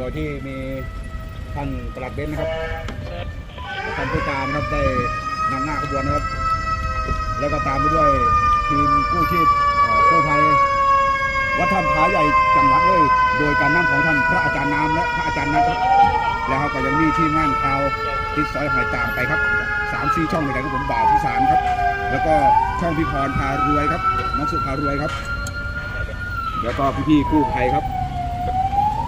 โดยที่มีท่านปลัดเบนนะครับท่านผู้การครับได้นำหน้าขบวนนะครับ แล้วก็ตามไปด้วยทีมกู้ชีพกู้ภัยวัดถ้ำผาใหญ่จังหวัดเลย โดยการนำของท่านพระอาจารย์น้ำและพระอาจารย์นัทครับ แล้วเขาก็ยังมีทีมงานข่าวติดสอยหอยตามไปครับสามสี่ช่องในการที่ผมบ่าวที่สามครับ แล้วก็ช่องพี่พรพารวยครับน้องสุพารวยครับ แล้วก็พี่ๆกู้ภัยครับ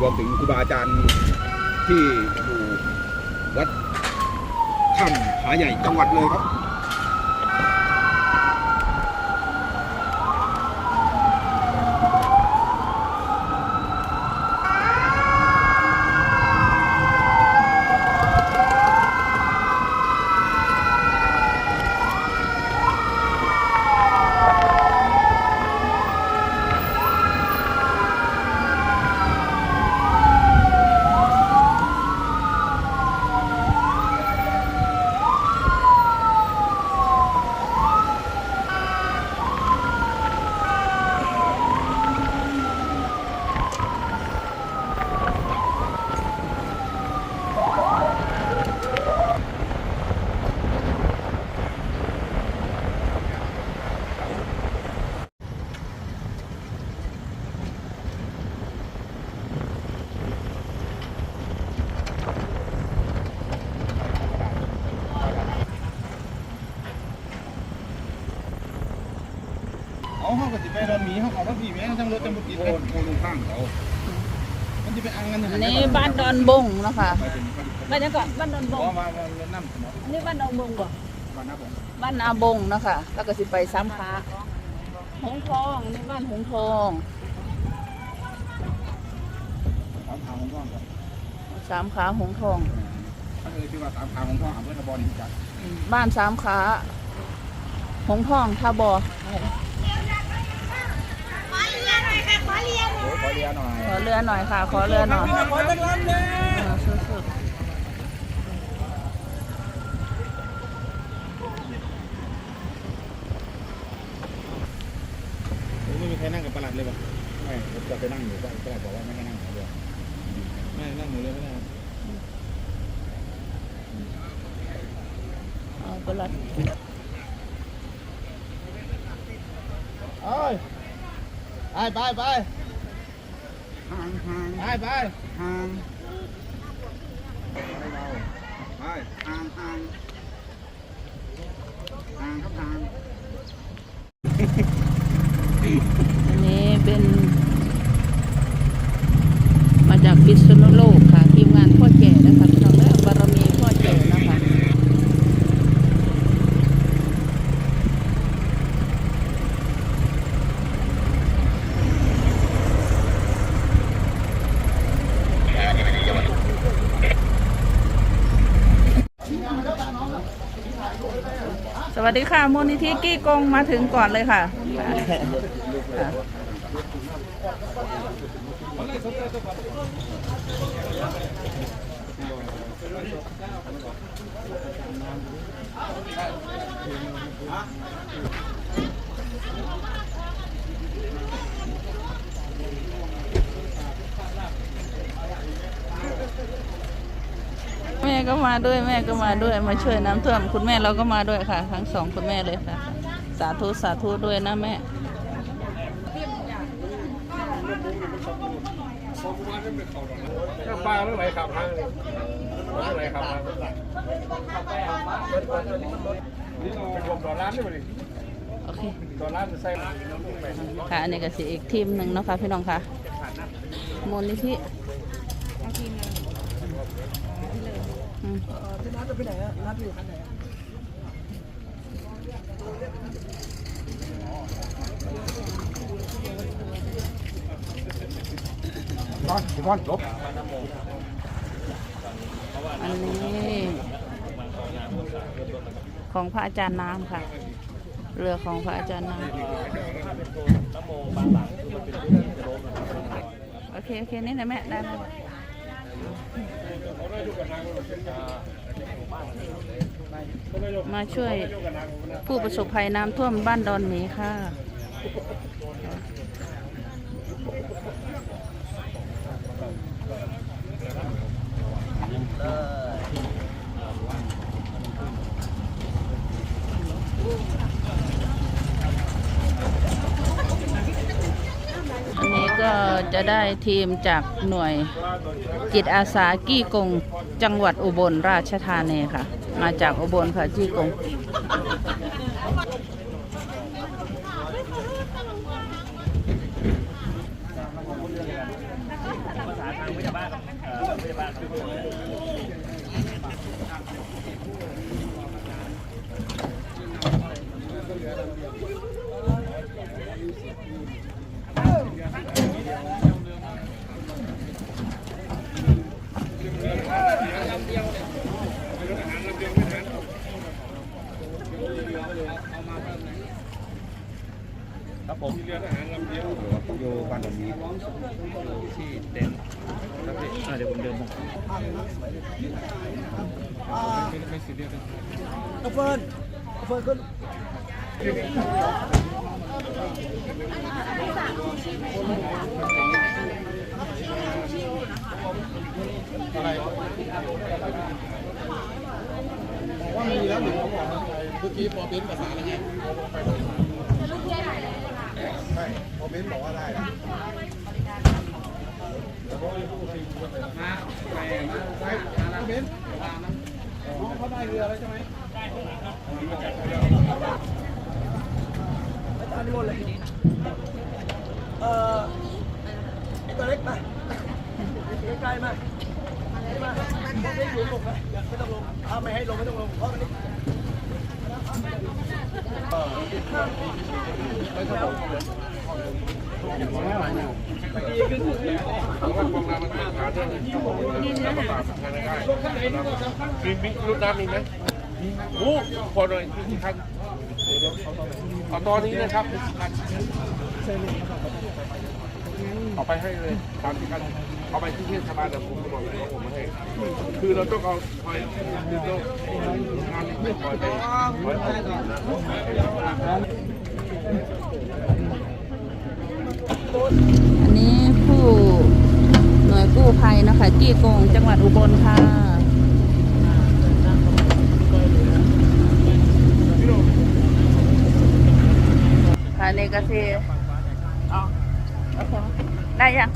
รวมถึงครูบาอาจารย์ที่อยู่วัดถ้ำผาใหญ่จังหวัดเลยครับ เอาเขาก็สิไปโดนหมีเขาเอาทั้งผีแม่ง ทั้งรถทั้งบุตรโอ้เลงข้างเขามันจะไปอังกันอันนี้บ้านดอนบงเนาะค่ะบ้านนี้ก่อนบ้านดอนบงอันนี้บ้านดอนบงบ่บ้านนะผมบ้านอาบงเนาะค่ะแล้วก็สิไปซ้ำพระหงทองนี่บ้านหงทองสามทางของพ่อครับสามขาหงทองเขาเลยชื่อว่าสามทางของอำเภอตะบอนหินจัดบ้านสามขาหงทองท่าบอขอเรียนหน่อยค่ะ ขอเรียน โอ้ยขอ เรียนหน่อยขอเรือหน่อยค่ะ ขอเรือหน่อยขอตั้งร้านเลยเออสุดไม่มีใครนั่งกับประหลัดเลยป่ะไม่ผมจะไปนั่งอยู่ก็ก็บอกว่าไม่ให้นั่งเดี๋ยวไม่นั่งหมดเลยไม่ได้ๆเอาไปละเอ้ยไปไปไป ห่างห่างไปไปห่างไปห่างห่างห่างครับห่างอันนี้เป็น มาจากพิษณุโลกค่ะ ทีมงานพ่อแก่นะคะพี่น้องและบารมีพ่อแก่นะคะ ส วัสดีค่ะมูลนิธิกี้กงมาถึงก่อนเลยค่ะค่ะ แม่ก็มาด้วยแม่ก็มาด้วยมาช่วยน้ำท่วมคุณแม่เราก็มาด้วยค่ะ ทั้งสองคุณแม่เลยค่ะ สาธุสาธุด้วยนะแม่ปลาเมื่อไหร่ขับทางเมื่อไหร่ขับทางนี่เรารวมต่อร้านด้วยดิโอเคต่อร้านจะใส่ค่ะอันนี้ก็สิอีกทีมหนึ่งนะคะพี่น้องค่ะมูลนิธิ พี่นัดจะไปไหนอะนัดอยู่คันไหนร้อนร้อนจบอันนี้ของพระอาจารย์น้ำค่ะ เรือของพระอาจารย์น้ำโอเค โอเค นี่นะแม่ ได้ไหม มาช่วยผู้ประสบภัยน้ำท่วมบ้านดอนหมีค่ะ อันนี้ก็จะได้ทีมจากหน่วยจิตอาสากี้กงจังหวัดอุบลราชธานีค่ะ มาจากอุบลค่ะกี้กงครับ ผมอยู่บ้านหลังนี้ที่เต็นท์ครับพี่อ่าเดี๋ยวผมเดินมาไม่ไม่ซีเรียสเลยว่ามีแล้วหรือเขาบอกเมื่อกี้พอเบนประสานแล้วไงใช่พอเบนบอกว่าได้นะมาไปมาไปมาเบนน้องเขาได้เรือแล้วใช่ไหมเอ่อตัวเล็กมาใกล้ๆมามาไม่หยุดลงนะไม่ต้องลงถ้าไม่ให้ลงไม่ต้องลงเพราะมัน มีมีรุ่นน้ำมีไหมโอ้พอหน่อยมีกี่คันเอาตอนนี้นะครับเอาไปให้เลยสามสิบคันเอาไปที่เทศบาลเดี๋ยวผมบอกเลยว่าผมไมาให้คือเราต้องเอาคอยคือเรางานไม่คอยไปคอยเอานะ อันนี้ผู้หน่วยกู้ภัยนะคะจี้กงจังหวัดอุบลค่ะค่ะนี่ก็คืออ๋อโอเคได้ยัง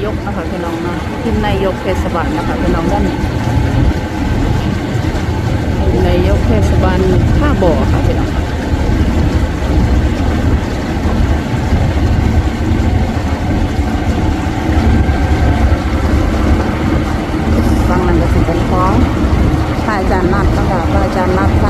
านายกนะคะพี่น้องนะทีมนายกเทศบาลนะคะพี่น้องด้านนี้นายกเทศบาลท่าบ่อค่ะพี่น้องฟังนั้นก็สิเป็นของพระอาจารย์นัดนะคะพระอาจารย์นัดพระ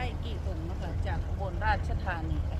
ไทยกี่องค์นะคะจากบนราชธานีค่ะ